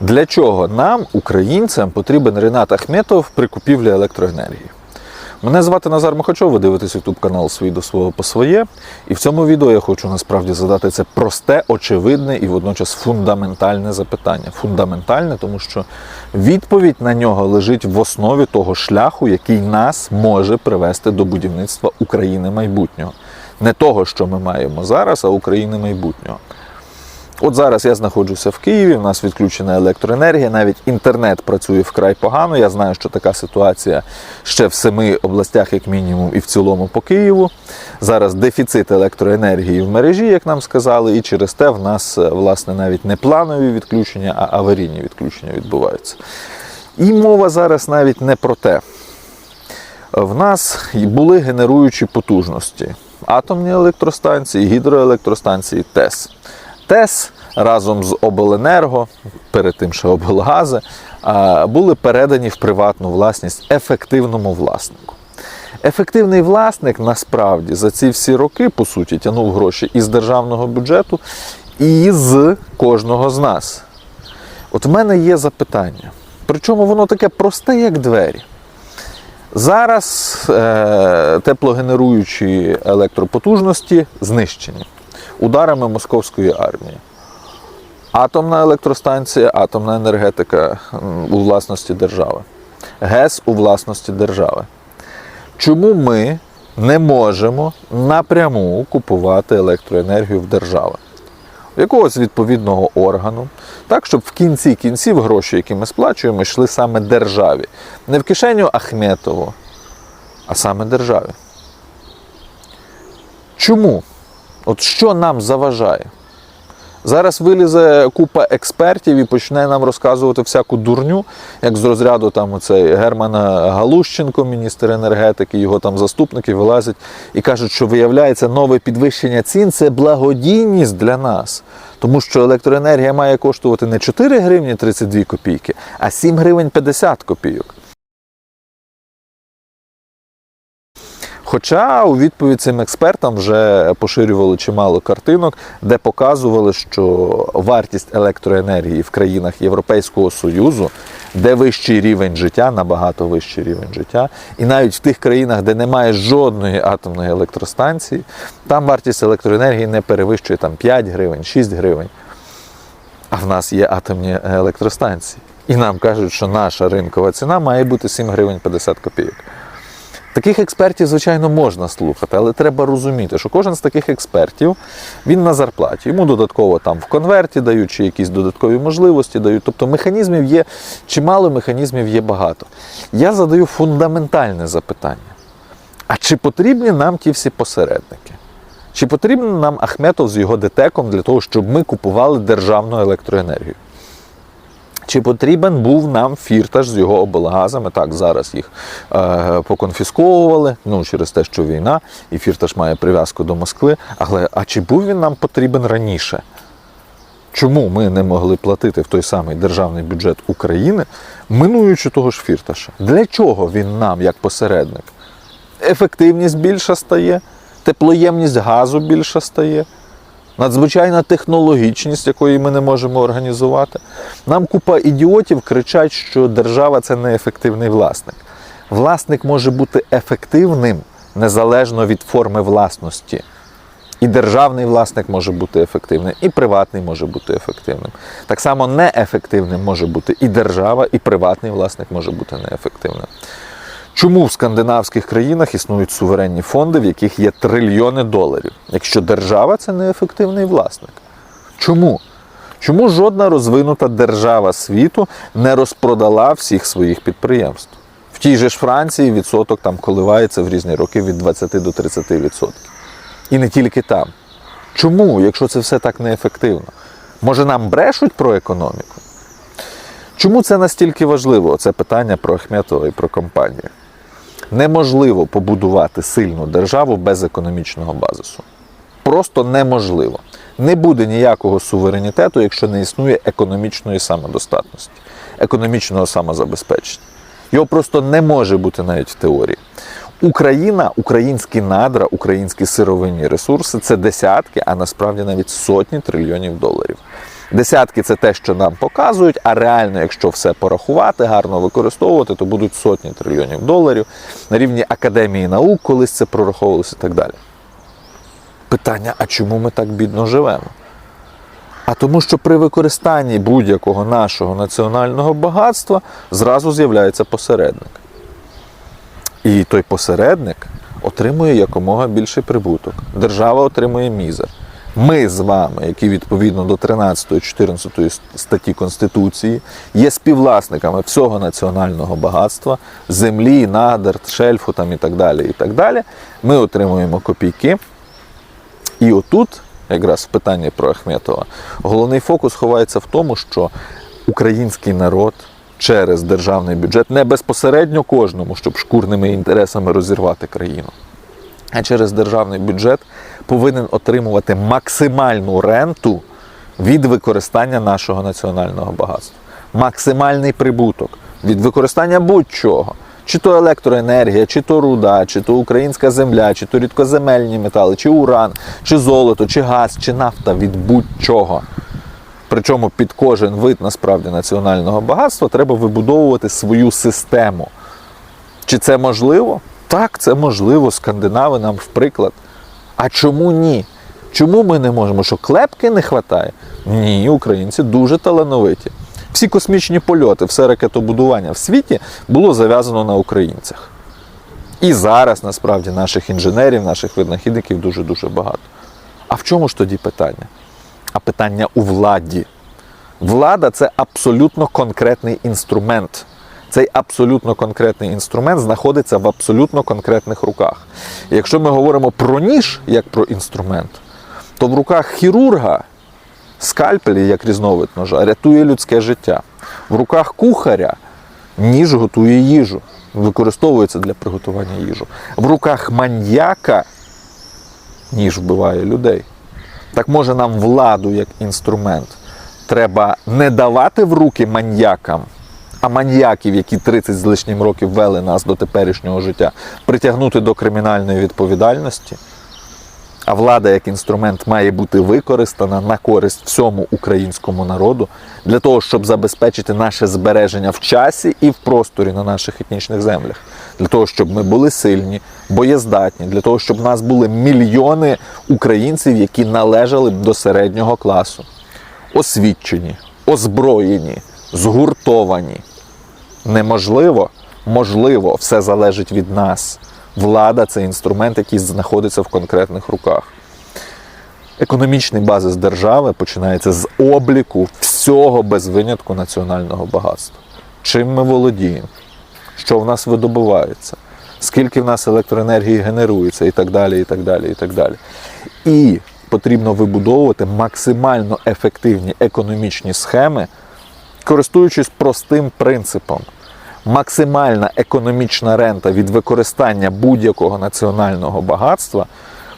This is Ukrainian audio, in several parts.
Для чого нам, українцям, потрібен Ренат Ахметов при купівлі електроенергії? Мене звати Назар Махачов, ви дивитесь YouTube канал Свій до свого по своє. І в цьому відео я хочу насправді задати це просте, очевидне і водночас фундаментальне запитання. Фундаментальне, тому що відповідь на нього лежить в основі того шляху, який нас може привести до будівництва України майбутнього. Не того, що ми маємо зараз, а України майбутнього. От зараз я знаходжуся в Києві, у нас відключена електроенергія, навіть інтернет працює вкрай погано. Я знаю, що така ситуація ще в семи областях, як мінімум, і в цілому по Києву. Зараз дефіцит електроенергії в мережі, як нам сказали, і через те в нас е, власне навіть не планові відключення, а аварійні відключення відбуваються. І мова зараз навіть не про те. В нас були генеруючі потужності: атомні електростанції, гідроелектростанції ТЕС. ТЕС разом з Обленерго, перед тим ще облгази, були передані в приватну власність ефективному власнику. Ефективний власник насправді за ці всі роки, по суті, тягнув гроші із державного бюджету і з кожного з нас. От в мене є запитання. Причому воно таке просте, як двері. Зараз е, теплогенеруючі електропотужності знищені ударами московської армії. Атомна електростанція, атомна енергетика у власності держави, ГЕС у власності держави. Чому ми не можемо напряму купувати електроенергію в держави? Якогось відповідного органу, так, щоб в кінці кінців гроші, які ми сплачуємо, йшли саме державі. Не в кишеню Ахметову, а саме державі. Чому? От що нам заважає? Зараз вилізе купа експертів і почне нам розказувати всяку дурню, як з розряду там оцей Герман Галущенко, міністр енергетики, його там заступники вилазять і кажуть, що виявляється нове підвищення цін це благодійність для нас. Тому що електроенергія має коштувати не 4 гривні 32 копійки, а 7 гривень 50 копійок. Хоча у відповідь цим експертам вже поширювали чимало картинок, де показували, що вартість електроенергії в країнах Європейського Союзу, де вищий рівень життя, набагато вищий рівень життя, і навіть в тих країнах, де немає жодної атомної електростанції, там вартість електроенергії не перевищує там 5 гривень, 6 гривень. А в нас є атомні електростанції. І нам кажуть, що наша ринкова ціна має бути 7 гривень 50 копійок. Таких експертів, звичайно, можна слухати, але треба розуміти, що кожен з таких експертів він на зарплаті. Йому додатково там в конверті дають чи якісь додаткові можливості дають. Тобто механізмів є чимало механізмів є багато. Я задаю фундаментальне запитання: а чи потрібні нам ті всі посередники? Чи потрібен нам Ахметов з його детеком для того, щоб ми купували державну електроенергію? Чи потрібен був нам фірташ з його облгазами? Так, зараз їх е, поконфісковували, ну через те, що війна, і фірташ має прив'язку до Москви. Але а чи був він нам потрібен раніше? Чому ми не могли платити в той самий державний бюджет України, минуючи того ж фірташа? Для чого він нам, як посередник? Ефективність більша стає, теплоємність газу більша стає надзвичайна технологічність, якої ми не можемо організувати. Нам купа ідіотів кричать, що держава це неефективний власник. Власник може бути ефективним незалежно від форми власності. І державний власник може бути ефективним, і приватний може бути ефективним. Так само неефективним може бути і держава, і приватний власник може бути неефективним. Чому в скандинавських країнах існують суверенні фонди, в яких є трильйони доларів, якщо держава це неефективний власник? Чому? Чому жодна розвинута держава світу не розпродала всіх своїх підприємств? В тій же ж Франції відсоток там коливається в різні роки від 20 до 30%. І не тільки там. Чому, якщо це все так неефективно? Може нам брешуть про економіку? Чому це настільки важливо? Це питання про Ахметова і про компанію. Неможливо побудувати сильну державу без економічного базису. Просто неможливо. Не буде ніякого суверенітету, якщо не існує економічної самодостатності, економічного самозабезпечення. Його просто не може бути навіть в теорії. Україна, українські надра, українські сировинні ресурси це десятки, а насправді навіть сотні трильйонів доларів. Десятки це те, що нам показують, а реально, якщо все порахувати, гарно використовувати, то будуть сотні трильйонів доларів на рівні академії наук, колись це прораховувалося і так далі. Питання: а чому ми так бідно живемо? А тому, що при використанні будь-якого нашого національного багатства зразу з'являється посередник. І той посередник отримує якомога більший прибуток. Держава отримує мізер. Ми з вами, які відповідно до 13-14 статті Конституції, є співвласниками всього національного багатства, землі, надр, шельфу там і так далі. і так далі. Ми отримуємо копійки. І отут, якраз в питанні про Ахметова, головний фокус ховається в тому, що український народ через державний бюджет не безпосередньо кожному, щоб шкурними інтересами розірвати країну, а через державний бюджет повинен отримувати максимальну ренту від використання нашого національного багатства. Максимальний прибуток від використання будь-чого. Чи то електроенергія, чи то руда, чи то українська земля, чи то рідкоземельні метали, чи уран, чи золото, чи газ, чи нафта від будь-чого. Причому під кожен вид насправді національного багатства треба вибудовувати свою систему. Чи це можливо? Так, це можливо. Скандинави нам в приклад. А чому ні? Чому ми не можемо? Що клепки не вистачає? Ні, українці дуже талановиті. Всі космічні польоти, все ракетобудування в світі було зав'язано на українцях. І зараз насправді наших інженерів, наших винахідників дуже-дуже багато. А в чому ж тоді питання? А питання у владі. Влада це абсолютно конкретний інструмент. Цей абсолютно конкретний інструмент знаходиться в абсолютно конкретних руках. І якщо ми говоримо про ніж як про інструмент, то в руках хірурга скальпелі, як різновид ножа, рятує людське життя. В руках кухаря ніж готує їжу, використовується для приготування їжі. В руках маньяка ніж вбиває людей. Так може нам владу як інструмент треба не давати в руки маньякам, а маньяків, які 30 з лишнім років вели нас до теперішнього життя, притягнути до кримінальної відповідальності. А влада як інструмент має бути використана на користь всьому українському народу для того, щоб забезпечити наше збереження в часі і в просторі на наших етнічних землях, для того, щоб ми були сильні, боєздатні, для того, щоб нас були мільйони українців, які належали до середнього класу, освічені, озброєні, згуртовані. Неможливо, можливо, все залежить від нас. Влада це інструмент, який знаходиться в конкретних руках. Економічний базис держави починається з обліку всього без винятку національного багатства. Чим ми володіємо, що в нас видобувається, скільки в нас електроенергії генерується, і так далі. І так далі, і так далі. І потрібно вибудовувати максимально ефективні економічні схеми, користуючись простим принципом максимальна економічна рента від використання будь-якого національного багатства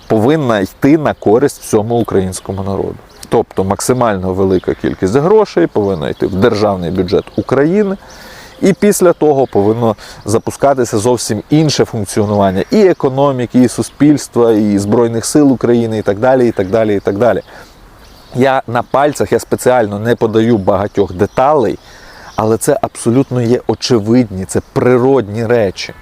повинна йти на користь всьому українському народу. Тобто максимально велика кількість грошей повинна йти в державний бюджет України. І після того повинно запускатися зовсім інше функціонування і економіки, і суспільства, і Збройних сил України, і так далі. і так далі, і так далі. Я на пальцях я спеціально не подаю багатьох деталей, але це абсолютно є очевидні, це природні речі.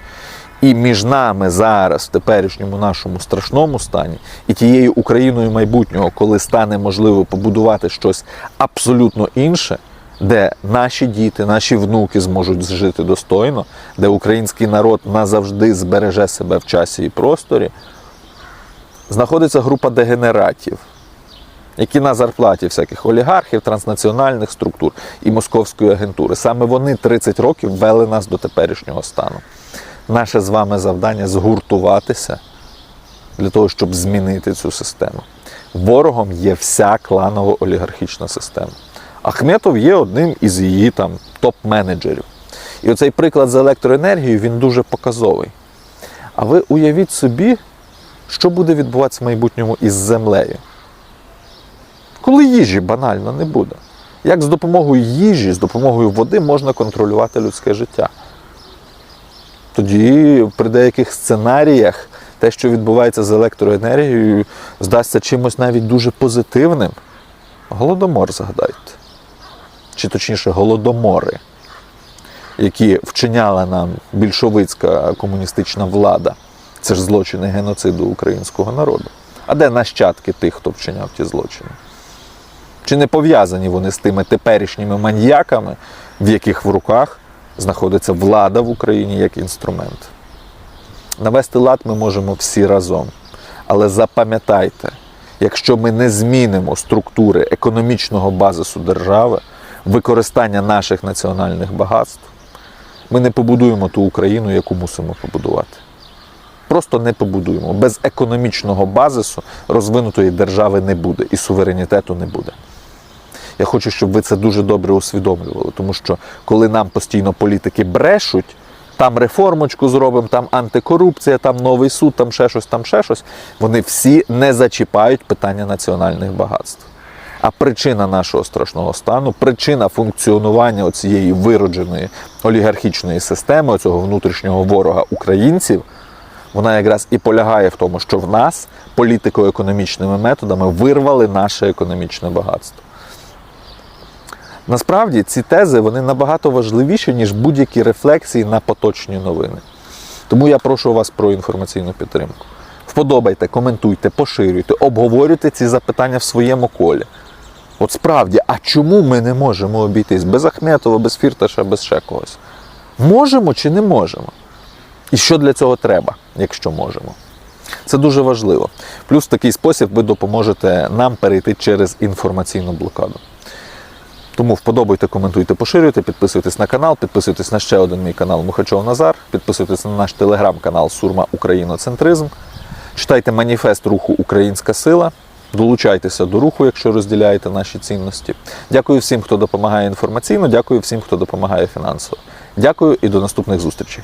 І між нами зараз, в теперішньому нашому страшному стані, і тією Україною майбутнього, коли стане можливо побудувати щось абсолютно інше, де наші діти, наші внуки зможуть жити достойно, де український народ назавжди збереже себе в часі і просторі, знаходиться група дегенератів, які на зарплаті всяких олігархів, транснаціональних структур і московської агентури. Саме вони 30 років вели нас до теперішнього стану. Наше з вами завдання згуртуватися для того, щоб змінити цю систему. Ворогом є вся кланово-олігархічна система. Ахметов є одним із її там топ-менеджерів. І оцей приклад з електроенергією він дуже показовий. А ви уявіть собі, що буде відбуватися в майбутньому із землею. Коли їжі банально не буде. Як з допомогою їжі, з допомогою води можна контролювати людське життя? Тоді при деяких сценаріях те, що відбувається з електроенергією, здасться чимось навіть дуже позитивним. Голодомор згадайте. Чи точніше, голодомори, які вчиняла нам більшовицька комуністична влада. Це ж злочини геноциду українського народу. А де нащадки тих, хто вчиняв ті злочини? Чи не пов'язані вони з тими теперішніми маньяками, в яких в руках знаходиться влада в Україні як інструмент? Навести лад ми можемо всі разом. Але запам'ятайте, якщо ми не змінимо структури економічного базису держави, використання наших національних багатств, ми не побудуємо ту Україну, яку мусимо побудувати. Просто не побудуємо. Без економічного базису розвинутої держави не буде і суверенітету не буде. Я хочу, щоб ви це дуже добре усвідомлювали, тому що коли нам постійно політики брешуть, там реформочку зробимо, там антикорупція, там новий суд, там ще щось, там ще щось, вони всі не зачіпають питання національних багатств. А причина нашого страшного стану, причина функціонування цієї виродженої олігархічної системи, цього внутрішнього ворога українців, вона якраз і полягає в тому, що в нас політико-економічними методами вирвали наше економічне багатство. Насправді ці тези вони набагато важливіші, ніж будь-які рефлексії на поточні новини. Тому я прошу вас про інформаційну підтримку. Вподобайте, коментуйте, поширюйте, обговорюйте ці запитання в своєму колі. От справді, а чому ми не можемо обійтись без Ахметова, без Фірташа, без ще когось? Можемо чи не можемо? І що для цього треба, якщо можемо? Це дуже важливо. Плюс в такий спосіб ви допоможете нам перейти через інформаційну блокаду. Тому вподобайте, коментуйте, поширюйте, підписуйтесь на канал, підписуйтесь на ще один мій канал Мухачов Назар, підписуйтесь на наш телеграм-канал Сурма Україноцентризм. Читайте маніфест руху Українська сила. Долучайтеся до руху, якщо розділяєте наші цінності. Дякую всім, хто допомагає інформаційно. Дякую всім, хто допомагає фінансово. Дякую і до наступних зустрічей.